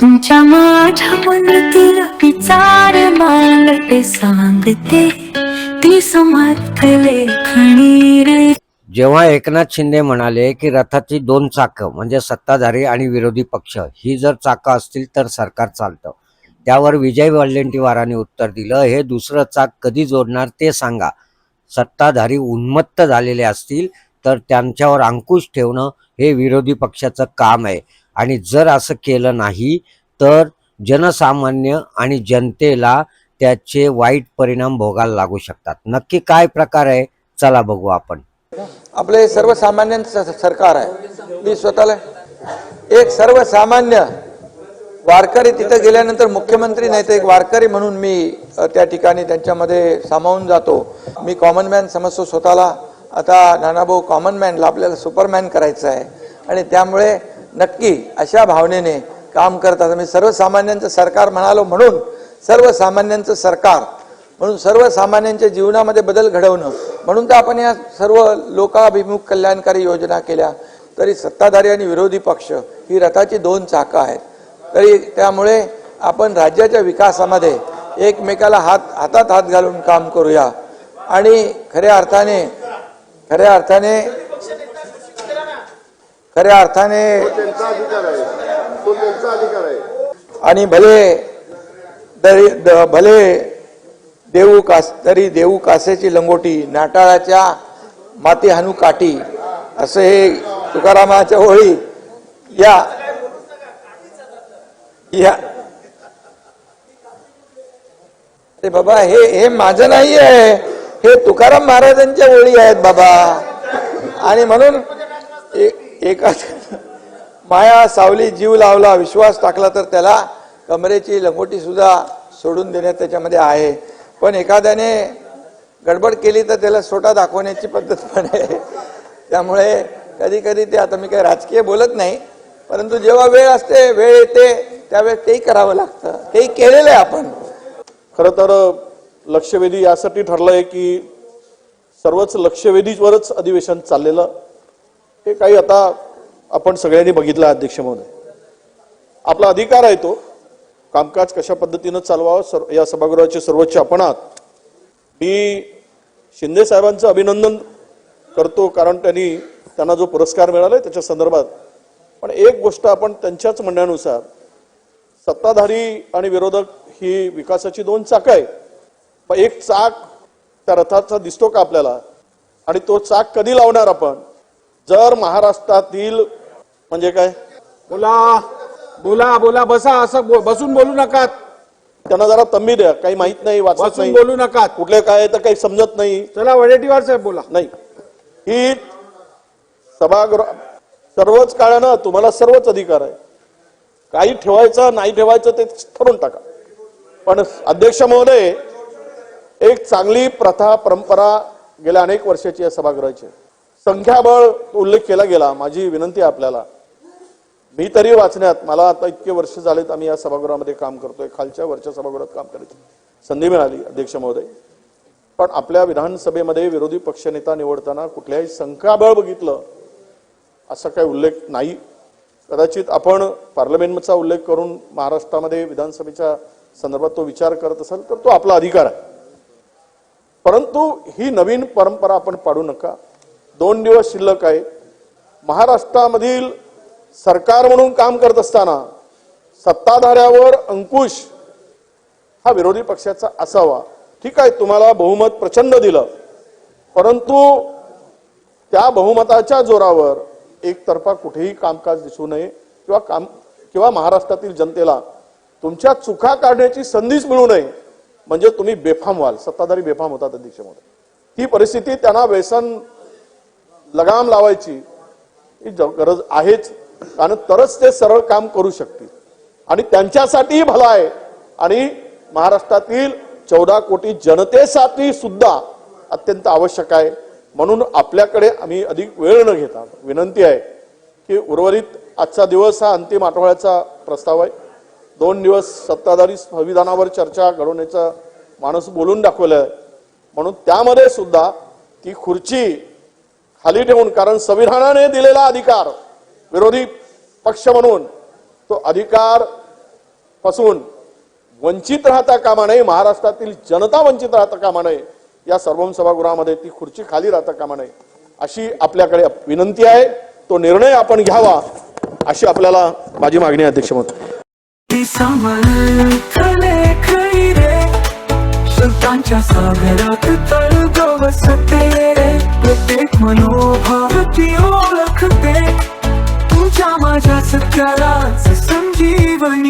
तुमच्या माझ्या मनातील विचार मला ते सांगते. ती समर्थ लेखणी रे. जेव्हा एकनाथ शिंदे म्हणाले की रथाची दोन चाकं म्हणजे सत्ताधारी आणि विरोधी पक्ष ही जर चाकं असतील तर सरकार चालतं. त्यावर विजय वडेट्टीवारांनी उत्तर दिलं हे दुसरं चाक कधी जोडणार ते सांगा. सत्ताधारी उन्मत्त झालेले असतील तर त्यांच्यावर अंकुश ठेवणं हे विरोधी पक्षाचं काम आहे. आणि जर असं केलं नाही तर जनसामान्य आणि जनतेला त्याचे वाईट परिणाम भोगायला लागू शकतात. नक्की काय प्रकार आहे? चला बघू आपण. आपले सर्वसामान्यांचं सरकार आहे. मी स्वतःला एक सर्वसामान्य वारकरी तिथं गेल्यानंतर मुख्यमंत्री नाही तर एक वारकरी म्हणून मी त्या ठिकाणी त्यांच्यामध्ये सामावून जातो. मी कॉमन मॅन समजतो स्वतःला. आता नानाभाऊ कॉमन मॅनला आपल्याला सुपरमॅन करायचं आहे. आणि त्यामुळे नक्की अशा भावनेने काम करतात मी सर्वसामान्यांचं सरकार म्हणालो म्हणून सर्वसामान्यांचं सरकार म्हणून सर्वसामान्यांच्या जीवनामध्ये बदल घडवणं म्हणून तर आपण या सर्व लोकाभिमुख कल्याणकारी योजना केल्या तरी सत्ताधारी आणि विरोधी पक्ष ही रथाची दोन चाकं आहेत. तरी त्यामुळे आपण राज्याच्या विकासामध्ये एकमेकाला हात हातात हात घालून काम करूया. आणि खऱ्या अर्थाने खऱ्या अर्थाने खऱ्या अर्थाने आणि भले दरी भले देऊ कास तरी देऊ कासेची लंगोटी नाटाळाच्या माती हानू काठी असं हे तुकारामाच्या ओळी या या. अरे बाबा हे हे माझं नाही आहे हे तुकाराम महाराजांच्या ओळी आहेत बाबा. आणि म्हणून ए- एका माया सावली जीव लावला विश्वास टाकला तर त्याला कमरेची लंगोटी सुद्धा सोडून देण्यात त्याच्यामध्ये आहे. पण एखाद्याने गडबड केली तर त्याला सोटा दाखवण्याची पद्धत पण आहे. त्यामुळे कधी कधी ते आता मी काही राजकीय बोलत नाही परंतु जेव्हा वेळ असते वेळ येते त्यावेळेस तेही करावं लागतं. तेही केलेलं आहे आपण. खरं तर लक्षवेधी यासाठी ठरलंय की सर्वच लक्षवेधीवरच अधिवेशन चाललेलं हे काही आता आपण सगळ्यांनी बघितलं आहे, अध्यक्ष महोदय. आपला अधिकार आहे तो. कामकाज कशा पद्धतीनं चालवावं सर्व या सभागृहाचे सर्वोच्च आपण आहात मी शिंदे साहेबांचं अभिनंदन करतो कारण त्यांनी त्यांना जो पुरस्कार मिळाला आहे त्याच्या संदर्भात. पण एक गोष्ट आपण त्यांच्याच म्हणण्यानुसार सत्ताधारी आणि विरोधक ही विकासाची दोन चाकं आहे. पण एक चाक त्या रथाचा दिसतो का आपल्याला? आणि तो चाक कधी लावणार आपण? जर महाराष्ट्रातील म्हणजे काय? बोला बोला बोला बसा असं बो- बसून बोलू नका त्यांना जरा तंबी द्या काही माहीत नाही वाचत बसून नाही. बोलू नका कुठले काय तर काही समजत नाही. चला वडेट्टीवार साहेब बोला. नाही. ही सभागृह सर्वच काळानं तुम्हाला सर्वच अधिकार आहे. काही ठेवायचं नाही ठेवायचं ते ठरवून टाका. पण अध्यक्ष महोदय एक चांगली प्रथा परंपरा गेल्या अनेक वर्षाची या सभागृहाची. संख्याबळ उल्लेख केला गेला. माझी विनंती आपल्याला. मी तरी वाचण्यात मला आता इतके वर्ष झालेत आम्ही या सभागृहामध्ये काम करतोय. खालच्या वरच्या सभागृहात काम करायची संधी मिळाली अध्यक्ष महोदय. पण आपल्या विधानसभेमध्ये विरोधी पक्षनेता निवडताना कुठल्याही संख्याबळ बघितलं असा काही उल्लेख नाही. कदाचित आपण पार्लमेंटचा उल्लेख करून महाराष्ट्रामध्ये विधानसभेच्या संदर्भात तो विचार करत असाल तर तो आपला अधिकार आहे. परंतु ही नवीन परंपरा आपण पाडू नका. दोन दिवस शिल्लक आहे. महाराष्ट्रामधील सरकार म्हणून काम करत असताना सत्ताधाऱ्यावर अंकुश हा विरोधी पक्षाचा असावा. ठीक आहे तुम्हाला बहुमत प्रचंड दिलं. परंतु त्या बहुमताच्या जोरावर एकतर्फा कुठेही कामकाज दिसू नये किंवा काम किंवा महाराष्ट्रातील जनतेला तुमच्या चुका काढण्याची संधीच मिळू नये. म्हणजे तुम्ही बेफाम व्हाल. सत्ताधारी बेफाम होतात अध्यक्ष महोदय. ही परिस्थिती त्यांना व्यसन लगाम लावायची ही गरज आहेच. कारण तरच ते सरळ काम करू शकतील. आणि त्यांच्यासाठीही भला आहे. आणि महाराष्ट्रातील चौदा कोटी जनतेसाठी सुद्धा अत्यंत आवश्यक आहे. म्हणून आपल्याकडे आम्ही अधिक वेळ न घेता विनंती आहे की उर्वरित आजचा दिवस हा अंतिम आठवड्याचा प्रस्ताव आहे. दोन दिवस सत्ताधारी संविधानावर चर्चा घडवण्याचा माणूस बोलून दाखवलं आहे म्हणून त्यामध्ये सुद्धा ती खुर्ची खाली ठेवून कारण संविधानाने दिलेला अधिकार विरोधी पक्ष म्हणून तो अधिकारपासून वंचित राहता कामा नये महाराष्ट्रातील जनता वंचित राहता कामा नये या सर्वम सभागृहामध्ये ती खुर्ची खाली राहता कामा नये अशी आपल्याकडे विनंती आहे. तो निर्णय आपण घ्यावा अशी आपल्याला माझी मागणी आहे अध्यक्ष महोदय ओळखते तुमच्या